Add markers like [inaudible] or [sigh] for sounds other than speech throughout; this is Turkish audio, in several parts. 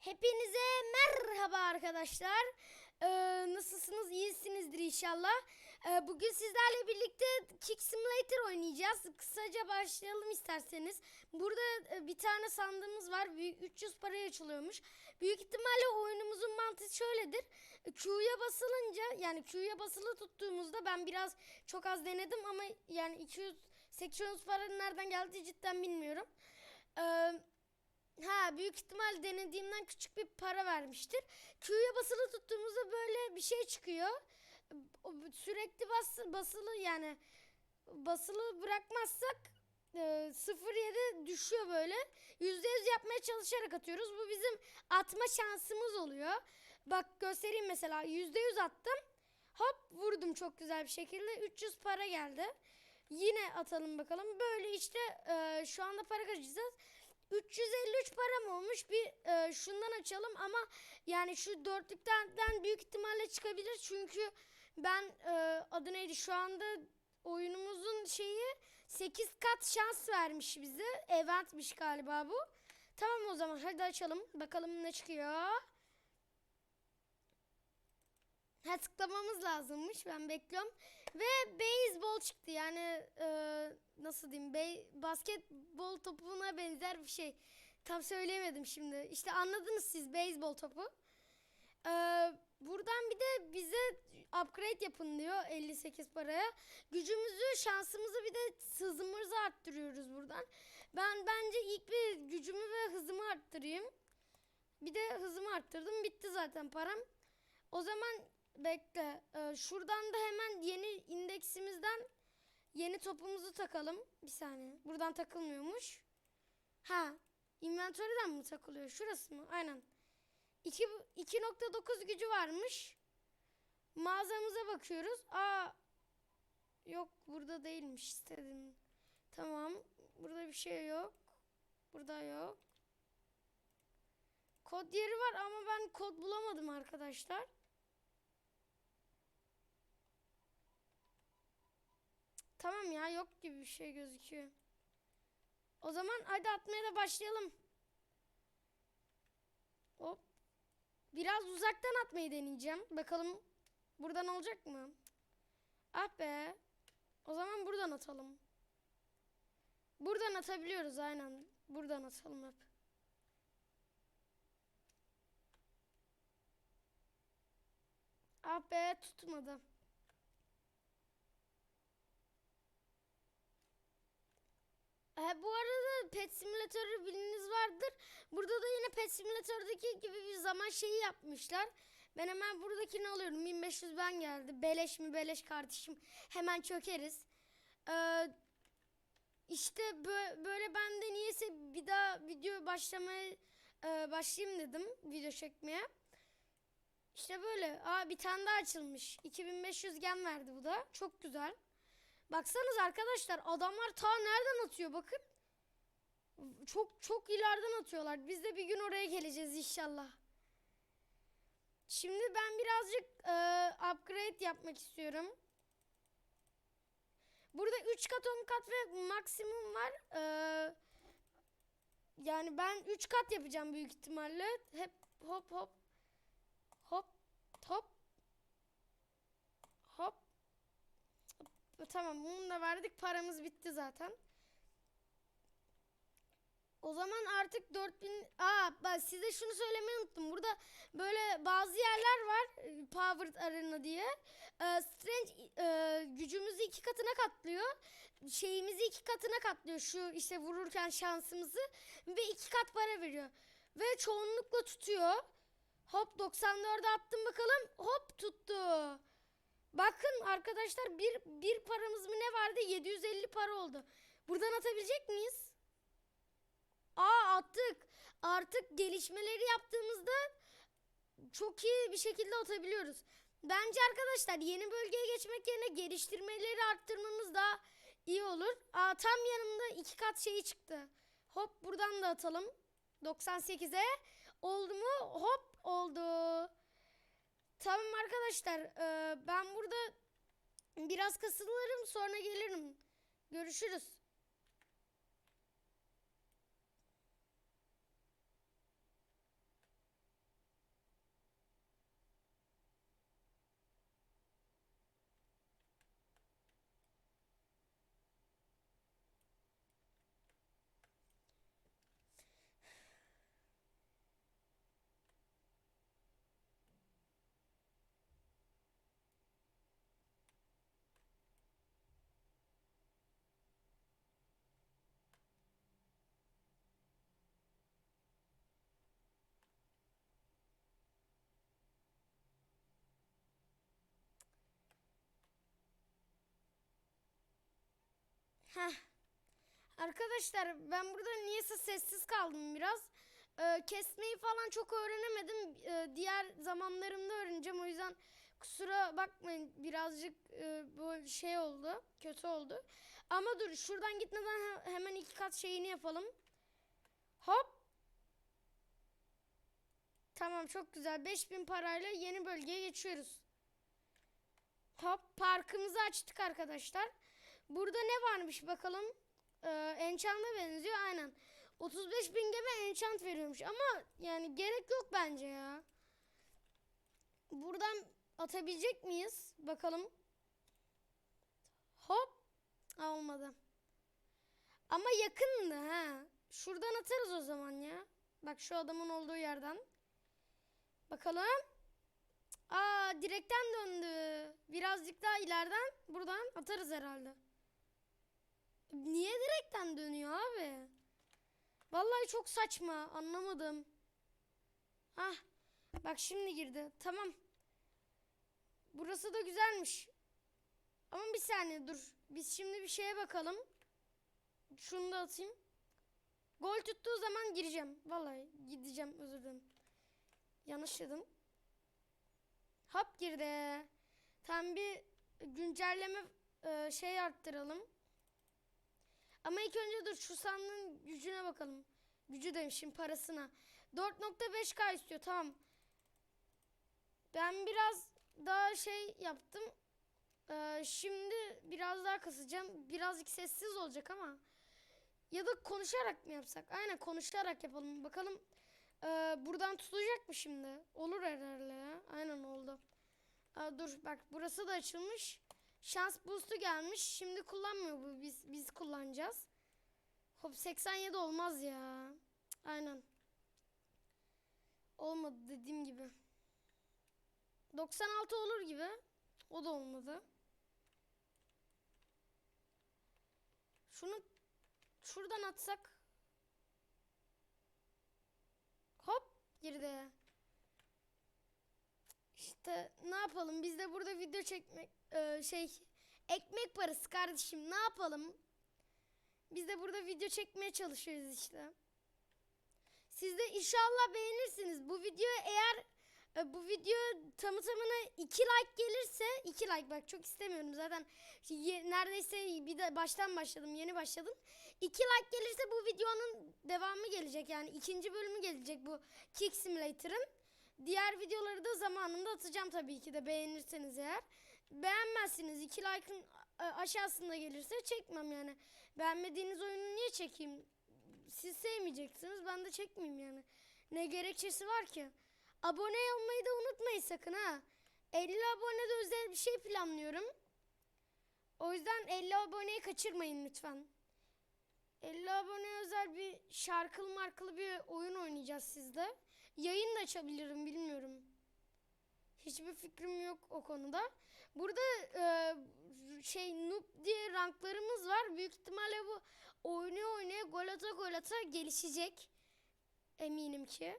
Hepinize merhaba arkadaşlar. Ee, nasılsınız? İyisinizdir inşallah. Ee, bugün sizlerle birlikte Kick Simulator oynayacağız. Kısaca başlayalım isterseniz. Burada e, bir tane sandığımız var. Büyük 300 paraya açılıyormuş. Büyük ihtimalle oyunumuzun mantığı şöyledir. Q'ya basılınca yani Q'ya basılı tuttuğumuzda ben biraz çok az denedim ama yani 200 800 paranın nereden geldiği cidden bilmiyorum. Eee Ha büyük ihtimal denediğimden küçük bir para vermiştir. Q'ya basılı tuttuğumuzda böyle bir şey çıkıyor. Sürekli bas, basılı yani basılı bırakmazsak e, 0.7 düşüyor böyle. %100 yapmaya çalışarak atıyoruz. Bu bizim atma şansımız oluyor. Bak göstereyim mesela %100 attım. Hop vurdum çok güzel bir şekilde. 300 para geldi. Yine atalım bakalım. Böyle işte e, şu anda para kaçacağız. 353 param olmuş. Bir e, şundan açalım ama yani şu dörtlükten büyük ihtimalle çıkabilir. Çünkü ben e, adı neydi şu anda oyunumuzun şeyi 8 kat şans vermiş bize. Eventmiş galiba bu. Tamam o zaman hadi açalım. Bakalım ne çıkıyor. Ha tıklamamız lazımmış. Ben bekliyorum. Ve beyzbol çıktı. Yani e, nasıl diyeyim? Bey, basketbol topuna benzer bir şey. Tam söyleyemedim şimdi. İşte anladınız siz beyzbol topu. E, buradan bir de bize upgrade yapın diyor 58 paraya. Gücümüzü, şansımızı bir de hızımızı arttırıyoruz buradan. Ben bence ilk bir gücümü ve hızımı arttırayım. Bir de hızımı arttırdım. Bitti zaten param. O zaman bekle. Ee, şuradan da hemen yeni indeksimizden yeni topumuzu takalım. Bir saniye. Buradan takılmıyormuş. Ha. Inventörden mi takılıyor? Şurası mı? Aynen. 2 2.9 gücü varmış. Mağazamıza bakıyoruz. Aa. Yok burada değilmiş istedim. Tamam. Burada bir şey yok. Burada yok. Kod yeri var ama ben kod bulamadım arkadaşlar. Tamam ya yok gibi bir şey gözüküyor. O zaman hadi atmaya da başlayalım. Hop. Biraz uzaktan atmayı deneyeceğim. Bakalım buradan olacak mı? Ah be. O zaman buradan atalım. Buradan atabiliyoruz aynen. Buradan atalım hep. Ah be tutmadı. E, bu arada Pet Simulator'ı biliniz vardır. Burada da yine Pet Simulator'daki gibi bir zaman şeyi yapmışlar. Ben hemen buradakini alıyorum. 1500 ben geldi. Beleş mi beleş kardeşim. Hemen çökeriz. Ee, işte bö- böyle ben de niyeyse bir daha video başlamaya e, başlayayım dedim. Video çekmeye. İşte böyle. Aa bir tane daha açılmış. 2500 gen verdi bu da. Çok güzel. Baksanız arkadaşlar adamlar ta nereden atıyor bakın. Çok çok ileriden atıyorlar. Biz de bir gün oraya geleceğiz inşallah. Şimdi ben birazcık e, upgrade yapmak istiyorum. Burada 3 kat 10 kat ve maksimum var. E, yani ben 3 kat yapacağım büyük ihtimalle. Hep hop hop hop hop Tamam bunu da verdik. Paramız bitti zaten. O zaman artık 4000 Aa ben size şunu söylemeyi unuttum. Burada böyle bazı yerler var. e, Powered Arena diye. Ee, Strange e, gücümüzü iki katına katlıyor. Şeyimizi iki katına katlıyor. Şu işte vururken şansımızı ve iki kat para veriyor. Ve çoğunlukla tutuyor. Hop 94'e attım bakalım. Hop tuttu. Bakın arkadaşlar bir, bir paramız mı ne vardı? 750 para oldu. Buradan atabilecek miyiz? Aa attık. Artık gelişmeleri yaptığımızda çok iyi bir şekilde atabiliyoruz. Bence arkadaşlar yeni bölgeye geçmek yerine geliştirmeleri arttırmamız daha iyi olur. Aa, tam yanımda iki kat şeyi çıktı. Hop buradan da atalım. 98'e oldu mu? Hop oldu. Tamam arkadaşlar e, ben burada biraz kasılırım sonra gelirim. Görüşürüz. Heh. Arkadaşlar ben burada niyeyse sessiz kaldım biraz. Ee, kesmeyi falan çok öğrenemedim. Ee, diğer zamanlarımda öğreneceğim. O yüzden kusura bakmayın birazcık e, bu şey oldu. Kötü oldu. Ama dur şuradan gitmeden he- hemen iki kat şeyini yapalım. Hop. Tamam çok güzel. 5000 parayla yeni bölgeye geçiyoruz. Hop parkımızı açtık arkadaşlar. Burada ne varmış bakalım. Ee, enchant'a benziyor aynen. 35 bin geme enchant veriyormuş ama yani gerek yok bence ya. Buradan atabilecek miyiz? Bakalım. Hop. Ha, olmadı. Ama yakındı ha. Şuradan atarız o zaman ya. Bak şu adamın olduğu yerden. Bakalım. Aa direkten döndü. Birazcık daha ileriden buradan atarız herhalde. Niye direkten dönüyor abi? Vallahi çok saçma. Anlamadım. Hah. Bak şimdi girdi. Tamam. Burası da güzelmiş. Ama bir saniye dur. Biz şimdi bir şeye bakalım. Şunu da atayım. Gol tuttuğu zaman gireceğim. Vallahi gideceğim özür dilerim. Yanlış dedim. Hop girdi. Tam bir güncelleme e, şey arttıralım. Ama ilk önce dur şu sandığın gücüne bakalım. Gücü demişim parasına. 4.5k istiyor tamam. Ben biraz daha şey yaptım. Ee, şimdi biraz daha kasacağım. Birazcık sessiz olacak ama. Ya da konuşarak mı yapsak? Aynen konuşarak yapalım. Bakalım ee, buradan tutacak mı şimdi? Olur herhalde ya. Aynen oldu. Aa, dur bak burası da açılmış. Şans boost'u gelmiş. Şimdi kullanmıyor bu. Biz biz kullanacağız. Hop 87 olmaz ya. Aynen. Olmadı dediğim gibi. 96 olur gibi. O da olmadı. Şunu şuradan atsak. Hop girdi. İşte yapalım biz de burada video çekmek e, şey ekmek parası kardeşim ne yapalım? Biz de burada video çekmeye çalışıyoruz işte. Siz de inşallah beğenirsiniz. Bu video eğer e, bu video tamı tamına 2 like gelirse 2 like bak çok istemiyorum zaten ye- neredeyse bir de baştan başladım yeni başladım 2 like gelirse bu videonun devamı gelecek yani ikinci bölümü gelecek bu Kick Simulator'ın diğer videoları da zamanında atacağım tabii ki de beğenirseniz eğer beğenmezsiniz 2 like'ın a- aşağısında gelirse çekmem yani beğenmediğiniz oyunu niye çekeyim siz sevmeyeceksiniz ben de çekmeyeyim yani ne gerekçesi var ki Abone olmayı da unutmayın sakın ha. 50 abonede özel bir şey planlıyorum. O yüzden 50 aboneyi kaçırmayın lütfen. 50 abone özel bir şarkılı markalı bir oyun oynayacağız sizde. Yayın da açabilirim bilmiyorum. Hiçbir fikrim yok o konuda. Burada e, şey noob diye ranklarımız var. Büyük ihtimalle bu oynaya oynaya gol ata gol ata gelişecek. Eminim ki.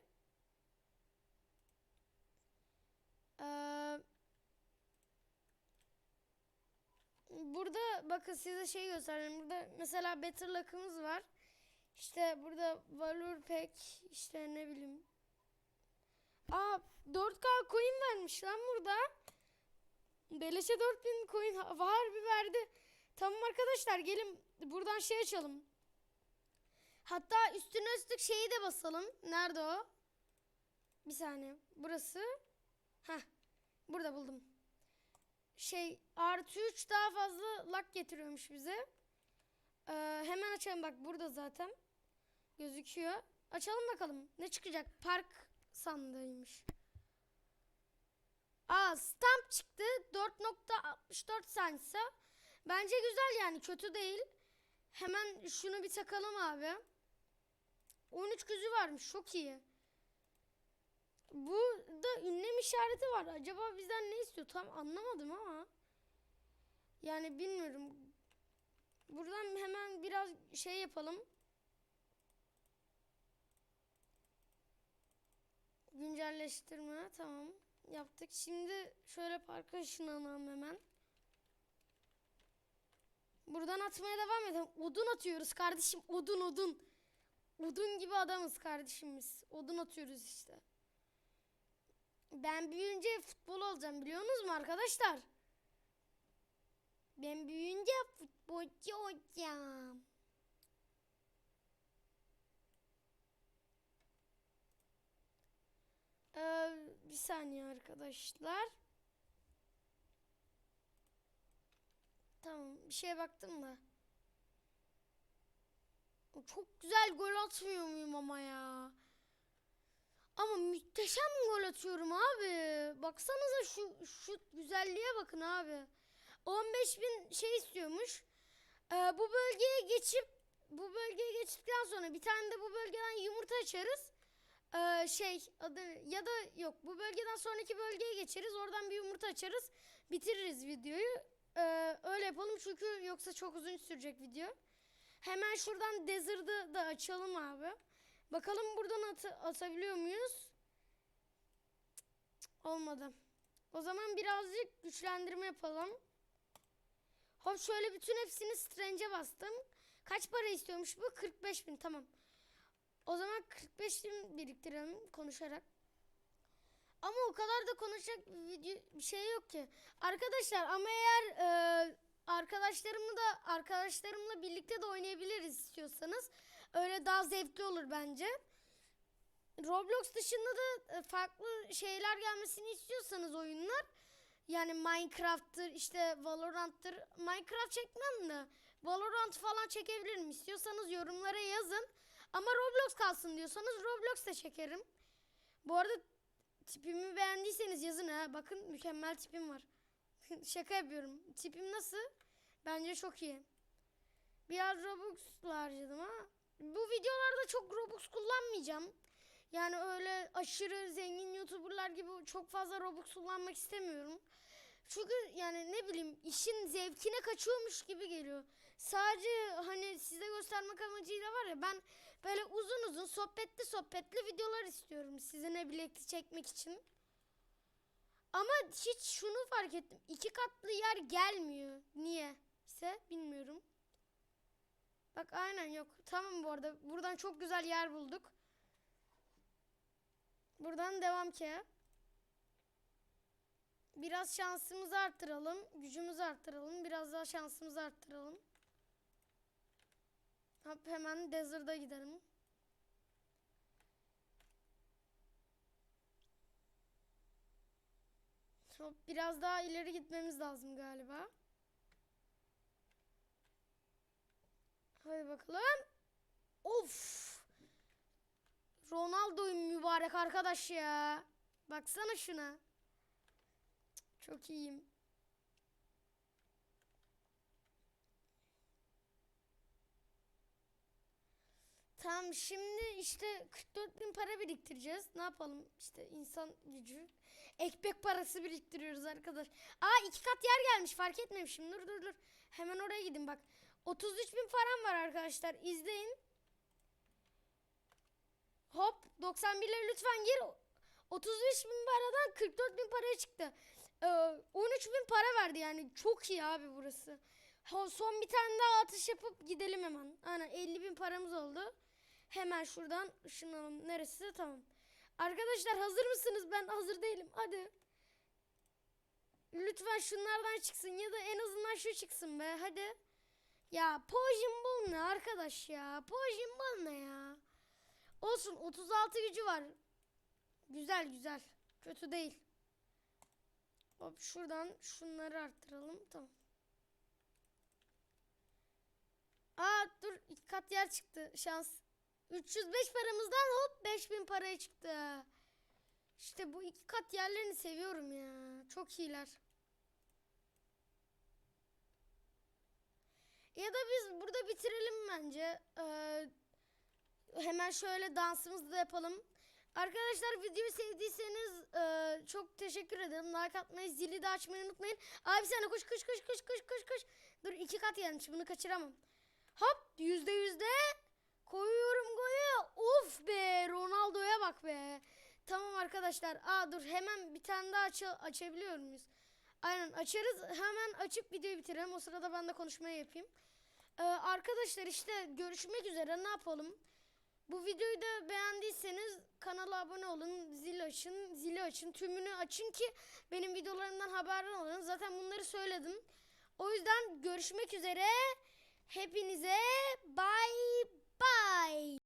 Ee, burada bakın size şey göstereyim. Burada mesela Better Luck'ımız var. İşte burada Valor Pack işte ne bileyim. Aa 4K coin vermiş lan burada. Beleşe 4000 coin ha- var bir verdi. Tamam arkadaşlar gelin buradan şey açalım. Hatta üstüne üstlük şeyi de basalım. Nerede o? Bir saniye. Burası. Heh. Burada buldum. Şey artı 3 daha fazla lak getiriyormuş bize. Ee, hemen açalım bak burada zaten. Gözüküyor. Açalım bakalım. Ne çıkacak? Park sandığıymış. Aa stamp çıktı. 4.64 saniyse. Bence güzel yani kötü değil. Hemen şunu bir takalım abi. 13 gözü varmış çok iyi. Bu da ünlem işareti var. Acaba bizden ne istiyor? Tam anlamadım ama. Yani bilmiyorum. Buradan hemen biraz şey yapalım. Güncelleştirme tamam yaptık. Şimdi şöyle parka ışınlanalım hemen. Buradan atmaya devam edelim. Odun atıyoruz kardeşim. Odun odun. Odun gibi adamız kardeşimiz. Odun atıyoruz işte. Ben büyüyünce futbol olacağım biliyorsunuz mu arkadaşlar? Ben büyüyünce futbolcu olacağım. Ee, bir saniye arkadaşlar. Tamam bir şeye baktım da. Çok güzel gol atmıyor muyum ama ya? Ama muhteşem gol atıyorum abi. Baksanıza şu şu güzelliğe bakın abi. 15 bin şey istiyormuş. Ee, bu bölgeye geçip bu bölgeye geçtikten sonra bir tane de bu bölgeden yumurta açarız. Ee, şey adı ya da yok bu bölgeden sonraki bölgeye geçeriz. Oradan bir yumurta açarız. Bitiririz videoyu. Ee, öyle yapalım çünkü yoksa çok uzun sürecek video. Hemen şuradan Desert'ı da açalım abi. Bakalım buradan at atabiliyor muyuz? Olmadı. O zaman birazcık güçlendirme yapalım. Hop şöyle bütün hepsini Strange'e bastım. Kaç para istiyormuş bu? 45 bin tamam. O zaman 45 bin biriktirelim konuşarak. Ama o kadar da konuşacak bir video bir şey yok ki. Arkadaşlar ama eğer e, arkadaşlarımı da arkadaşlarımla birlikte de oynayabiliriz istiyorsanız. Öyle daha zevkli olur bence. Roblox dışında da e, farklı şeyler gelmesini istiyorsanız oyunlar yani Minecraft'tır işte Valorant'tır. Minecraft çekmem de Valorant falan çekebilirim. İstiyorsanız yorumlara yazın. Ama Roblox kalsın diyorsanız Roblox da çekerim. Bu arada tipimi beğendiyseniz yazın ha. Bakın mükemmel tipim var. [laughs] Şaka yapıyorum. Tipim nasıl? Bence çok iyi. Biraz Robux'la harcadım ama bu videolarda çok Robux kullanmayacağım. Yani öyle aşırı zengin YouTuber'lar gibi çok fazla Robux kullanmak istemiyorum. Çünkü yani ne bileyim işin zevkine kaçıyormuş gibi geliyor. Sadece hani size göstermek amacıyla var ya ben böyle uzun uzun sohbetli sohbetli videolar istiyorum sizinle birlikte çekmek için. Ama hiç şunu fark ettim. iki katlı yer gelmiyor. Niye? ise bilmiyorum. Bak aynen yok. Tamam bu arada. Buradan çok güzel yer bulduk. Buradan devam ki. Biraz şansımızı arttıralım. Gücümüzü arttıralım. Biraz daha şansımızı arttıralım. Hemen Desert'a gidelim. Hop biraz daha ileri gitmemiz lazım galiba. Hadi bakalım. Of. Ronaldo'yum mübarek arkadaş ya. Baksana şuna. Çok iyiyim. Tamam şimdi işte 44 bin para biriktireceğiz. Ne yapalım işte insan gücü. Ekmek parası biriktiriyoruz arkadaş. Aa iki kat yer gelmiş fark etmemişim. Dur dur dur. Hemen oraya gidin bak. 33 bin param var arkadaşlar. İzleyin. Hop 91'lere lütfen gir. 35 bin paradan 44 bin paraya çıktı. Ee, 13 bin para verdi yani. Çok iyi abi burası. Ha, son bir tane daha atış yapıp gidelim hemen. Aynen 50 bin paramız oldu. Hemen şuradan ışınlanalım. Neresi? Tamam. Arkadaşlar hazır mısınız? Ben hazır değilim. Hadi. Lütfen şunlardan çıksın ya da en azından şu çıksın be. Hadi. Ya Potion Ball ne arkadaş ya? Potion Ball ne ya? Olsun 36 gücü var. Güzel güzel. Kötü değil. Hop şuradan şunları arttıralım. Tamam. Aa dur kat yer çıktı. Şans. 305 paramızdan hop 5000 paraya çıktı. İşte bu iki kat yerlerini seviyorum ya. Çok iyiler. Ya da biz burada bitirelim bence. Ee, hemen şöyle dansımızı da yapalım. Arkadaşlar videoyu sevdiyseniz e, çok teşekkür ederim. Like atmayı, zili de açmayı unutmayın. Abi de koş koş koş koş koş koş koş. Dur iki kat yanlış bunu kaçıramam. Hop yüzde yüzde koyuyorum golü. Of be Ronaldo'ya bak be. Tamam arkadaşlar. Aa dur hemen bir tane daha aç açabiliyor muyuz? Aynen açarız. Hemen açıp videoyu bitirelim. O sırada ben de konuşmayı yapayım. Ee, arkadaşlar işte görüşmek üzere. Ne yapalım? Bu videoyu da beğendiyseniz kanala abone olun. Zil açın. Zili açın. Tümünü açın ki benim videolarımdan haberdar olun. Zaten bunları söyledim. O yüzden görüşmek üzere. Hepinize bye bye.